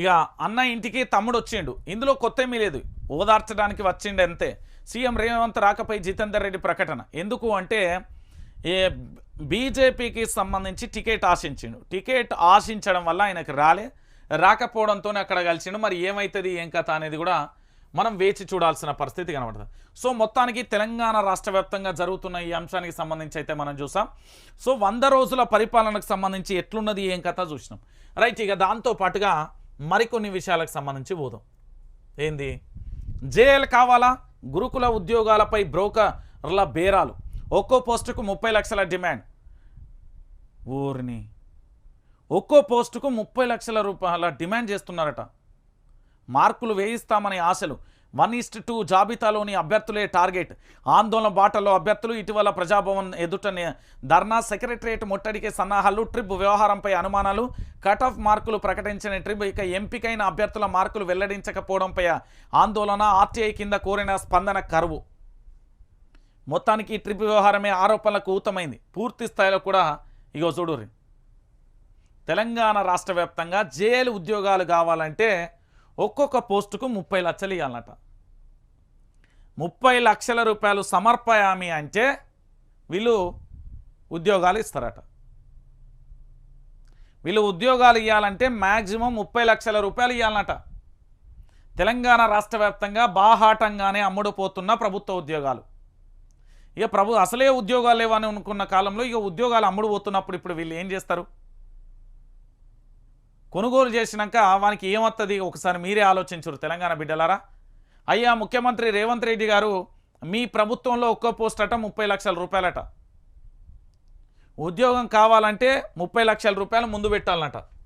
ఇక అన్న ఇంటికి తమ్ముడు వచ్చిండు. ఇందులో కొత్త ఏమీ లేదు. ఓదార్చడానికి వచ్చిండు అంతే. సీఎం రేవంత్ రాకపై జితేందర్ రెడ్డి ప్రకటన. ఎందుకు అంటే ఏ బీజేపీకి సంబంధించి టికెట్ ఆశించిండు. టికెట్ ఆశించడం వల్ల ఆయనకు రాలే. రాకపోవడంతోనే అక్కడ కలిసిండు. మరి ఏమవుతుంది ఏం కథ అనేది కూడా మనం వేచి చూడాల్సిన పరిస్థితి కనబడుతుంది. సో మొత్తానికి తెలంగాణ రాష్ట్ర జరుగుతున్న ఈ అంశానికి సంబంధించి అయితే మనం చూసాం. సో వంద రోజుల పరిపాలనకు సంబంధించి ఎట్లున్నది ఏం కథ చూసినాం. రైట్ ఇక దాంతో పాటుగా మరికొన్ని విషయాలకు సంబంధించి పోదాం. ఏంది? జేఎల్ కావాలా? గురుకుల ఉద్యోగాలపై బ్రోకర్ల బేరాలు. ఒక్కో పోస్టుకు ముప్పై లక్షల డిమాండ్. ఊరిని. ఒక్కో పోస్టుకు ముప్పై లక్షల రూపాయల డిమాండ్ చేస్తున్నారట. మార్కులు వేయిస్తామనే ఆశలు. వన్ ఈస్ట్ టూ జాబితాలోని అభ్యర్థులే టార్గెట్. ఆందోళన బాటలో అభ్యర్థులు ఇటీవల ప్రజాభవన్ ఎదుట ధర్నా సెక్రటరియట్ ముట్టడికి సన్నాహాలు ట్రిప్ వ్యవహారంపై అనుమానాలు కట్ ఆఫ్ మార్కులు ప్రకటించిన ట్రిప్ ఇక ఎంపికైన అభ్యర్థుల మార్కులు వెల్లడించకపోవడంపై ఆందోళన ఆర్టీఐ కింద కోరిన స్పందన కరువు. మొత్తానికి ట్రిప్ వ్యవహారమే ఆరోపణలకు ఊతమైంది. పూర్తి స్థాయిలో కూడా ఇగో చూడుర్రి. తెలంగాణ రాష్ట్ర వ్యాప్తంగా ఉద్యోగాలు కావాలంటే ఒక్కొక్క పోస్టుకు ముప్పై లక్షలు ఇవ్వాలన్నట ముప్పై లక్షల రూపాయలు సమర్పయామి అంటే వీళ్ళు ఉద్యోగాలు ఇస్తారట. వీళ్ళు ఉద్యోగాలు ఇవ్వాలంటే మ్యాక్సిమం ముప్పై లక్షల రూపాయలు ఇవ్వాలన్నట తెలంగాణ రాష్ట్ర వ్యాప్తంగా బాహాటంగానే అమ్ముడుపోతున్న ప్రభుత్వ ఉద్యోగాలు. ఇక ప్రభు అసలే ఉద్యోగాలు లేవని అనుకున్న కాలంలో ఇక ఉద్యోగాలు అమ్ముడు పోతున్నప్పుడు ఇప్పుడు వీళ్ళు ఏం చేస్తారు? కొనుగోలు చేసినాక వానికి ఏమొస్తుంది ఒకసారి మీరే ఆలోచించరు తెలంగాణ బిడ్డలారా. అయ్యా ముఖ్యమంత్రి రేవంత్ రెడ్డి గారు మీ ప్రభుత్వంలో ఒక్కో పోస్ట్ అట ముప్పై లక్షల రూపాయలట. ఉద్యోగం కావాలంటే ముప్పై లక్షల రూపాయలు ముందు పెట్టాలన్నట.